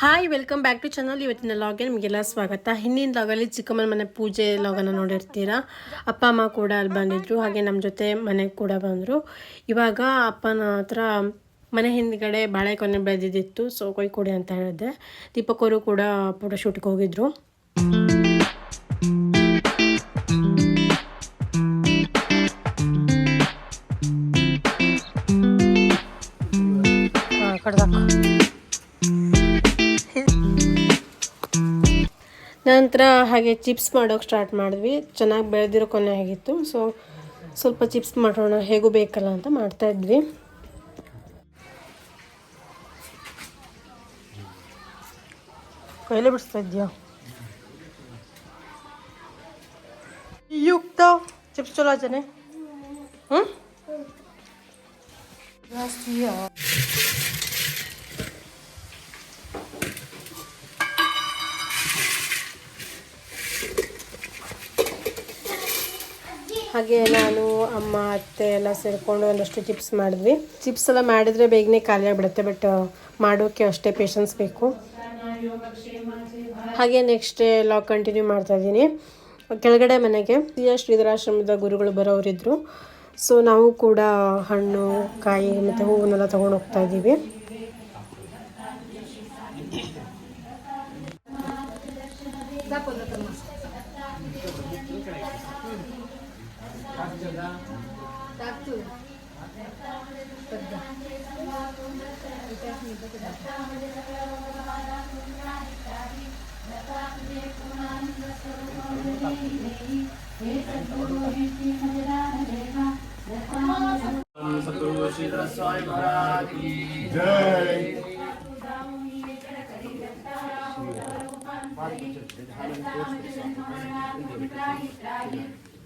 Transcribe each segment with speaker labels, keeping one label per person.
Speaker 1: Hi welcome back to channel ಇವತ್ತಿನ ಲಾಗ್ಗೆ ನಿಮಗೆಲ್ಲ ಸ್ವಾಗತ? ಹಿಂದಿನ ಲಾಗಲ್ಲಿ ಚಿಕ್ಕಮ್ಮನ ಮನೆ ಪೂಜೆ ಲಾಗನ್ನು ನೋಡಿರ್ತೀರಾ? ಅಪ್ಪ, ಅಮ್ಮ ಕೂಡ ಅಲ್ಲಿ ಬಂದಿದ್ರು. ಹಾಗೆ ನಮ್ಮ ಜೊತೆ ಮನೆಗೆ ಕೂಡ ಬಂದರು. ಇವಾಗ ಅಪ್ಪನ ಹತ್ರ ಮನೆ ಹಿಂದ್ಗಡೆ ಬಾಳೆಕೊನೆ ಬೆಳೆದಿದ್ದಿತ್ತು. ಸೊ ಕೊಯ್ ಕೊಡಿ ಅಂತ ಹೇಳಿದೆ. ದೀಪಕ್ಕವರು ಕೂಡ ಫೋಟೋ ಶೂಟ್ಗೆ ಹೋಗಿದ್ರು. ನಂತರ ಹಾಗೆ ಚಿಪ್ಸ್ ಮಾಡೋಕೆ ಸ್ಟಾರ್ಟ್ ಮಾಡಿದ್ವಿ. ಚೆನ್ನಾಗಿ ಬೆಳೆದಿರೋ ಕೊನೆ ಆಗಿತ್ತು. ಸೊ ಸ್ವಲ್ಪ ಚಿಪ್ಸ್ ಮಾಡೋಣ ಹೇಗೂ ಬೇಕಲ್ಲ ಅಂತ ಮಾಡ್ತಾ ಇದ್ವಿ. ಕೈಲೇ ಬಿಡಿಸ್ತಾ ಇದೆಯಾ? ಯುಕ್ತ ಚಿಪ್ಸ್ ಚಲೋ ಆಚನೆ ಹ್ಞೂ ಹಾಗೆ ನಾನು ಅಮ್ಮ ಅತ್ತೆ ಎಲ್ಲ ಸೇರಿಕೊಂಡು ಒಂದಷ್ಟು ಚಿಪ್ಸ್ ಮಾಡಿದ್ವಿ. ಚಿಪ್ಸ್ ಎಲ್ಲ ಮಾಡಿದರೆ ಬೇಗನೆ ಖಾಲಿ ಆಗಿಬಿಡುತ್ತೆ ಬಟ್ ಮಾಡೋಕ್ಕೆ ಅಷ್ಟೇ ಪೇಷನ್ಸ್ ಬೇಕು. ಹಾಗೆ ನೆಕ್ಸ್ಟ್ ಲಾಗ್ ಕಂಟಿನ್ಯೂ ಮಾಡ್ತಾ ಇದ್ದೀನಿ. ಕೆಳಗಡೆ ಮನೆಗೆ ಸಿಯ ಶ್ರೀಧರಾಶ್ರಮದ ಗುರುಗಳು ಬರೋರಿದ್ದರು ಸೊ ನಾವು ಕೂಡ ಹಣ್ಣು ಕಾಯಿ ಮತ್ತು ಹೂವನ್ನೆಲ್ಲ ತೊಗೊಂಡು ಹೋಗ್ತಾ ಇದ್ದೀವಿ.
Speaker 2: सतगुरु श्री स्वामी महाराज की जय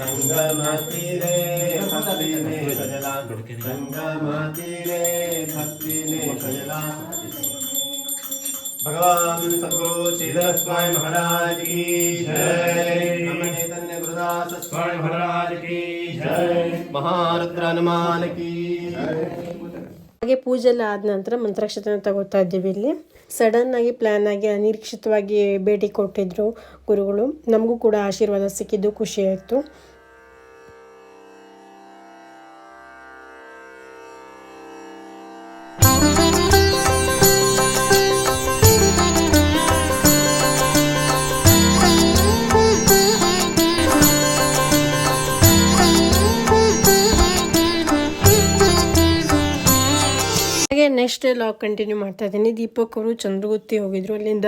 Speaker 2: नारायण तपस्या भक्ति सजला सजला भगवान सदगुरु श्रीधर स्वामी महाराज की जय चैतन्य गुरुदास स्वामी महाराज की जय महारुद्र हनुमान की
Speaker 1: ಹಾಗೆ ಪೂಜೆ ಎಲ್ಲ ಆದ ನಂತರ ಮಂತ್ರಾಕ್ಷತೆನ ತಗೋತಾ ಇದ್ದೀವಿ ಇಲ್ಲಿ. ಸಡನ್ ಆಗಿ ಪ್ಲಾನ್ ಆಗಿ ಅನಿರೀಕ್ಷಿತವಾಗಿ ಭೇಟಿ ಕೊಟ್ಟಿದ್ರು ಗುರುಗಳು. ನಮಗೂ ಕೂಡ ಆಶೀರ್ವಾದ ಸಿಕ್ಕಿದ್ದು ಖುಷಿ ನೆಕ್ಸ್ಟ್ ಲಾಗ್ ಕಂಟಿನ್ಯೂ ಮಾಡ್ತಾ ಇದ್ದೀನಿ. ದೀಪಕ್ ಅವರು ಚಂದ್ರಗುತ್ತಿ ಹೋಗಿದ್ರು, ಅಲ್ಲಿಂದ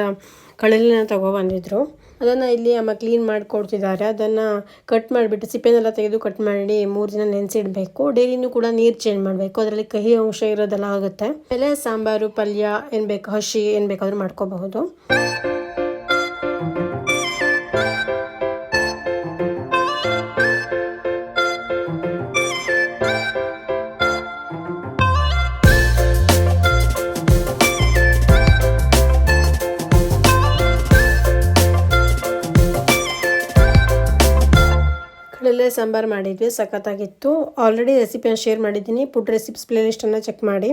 Speaker 1: ಕಳಲಿನ ತಗೊಬಂದಿದ್ರು ಅದನ್ನು ಇಲ್ಲಿ ಅಮ್ಮ ಕ್ಲೀನ್ ಮಾಡಿಕೊಡ್ತಿದ್ದಾರೆ ಅದನ್ನು ಕಟ್ ಮಾಡಿಬಿಟ್ಟು ಸಿಪ್ಪೆನೆಲ್ಲ ತೆಗೆದು ಕಟ್ ಮಾಡಿ ಮೂರು ದಿನ ನೆನೆಸಿಡಬೇಕು. ಡೈಲಿನೂ ಕೂಡ ನೀರು ಚೇಂಜ್ ಮಾಡಬೇಕು. ಅದರಲ್ಲಿ ಕಹಿ ಅಂಶ ಇರೋದೆಲ್ಲ ಆಗುತ್ತೆ. ಆಮೇಲೆ ಸಾಂಬಾರು, ಪಲ್ಯ ಏನು ಬೇಕು, ಹಸಿ ಏನು ಬೇಕಾದರೂ ಮಾಡ್ಕೋಬಹುದು. ಕಡಲೆ ಸಾಂಬಾರು ಮಾಡಿದ್ವಿ ಸಖತ್ತಾಗಿತ್ತು. ಆಲ್ರೆಡಿ ರೆಸಿಪಿಯನ್ನು ಶೇರ್ ಮಾಡಿದ್ದೀನಿ. ಫುಡ್ ರೆಸಿಪ್ಸ್ ಪ್ಲೇಲಿಸ್ಟನ್ನು ಚೆಕ್ ಮಾಡಿ.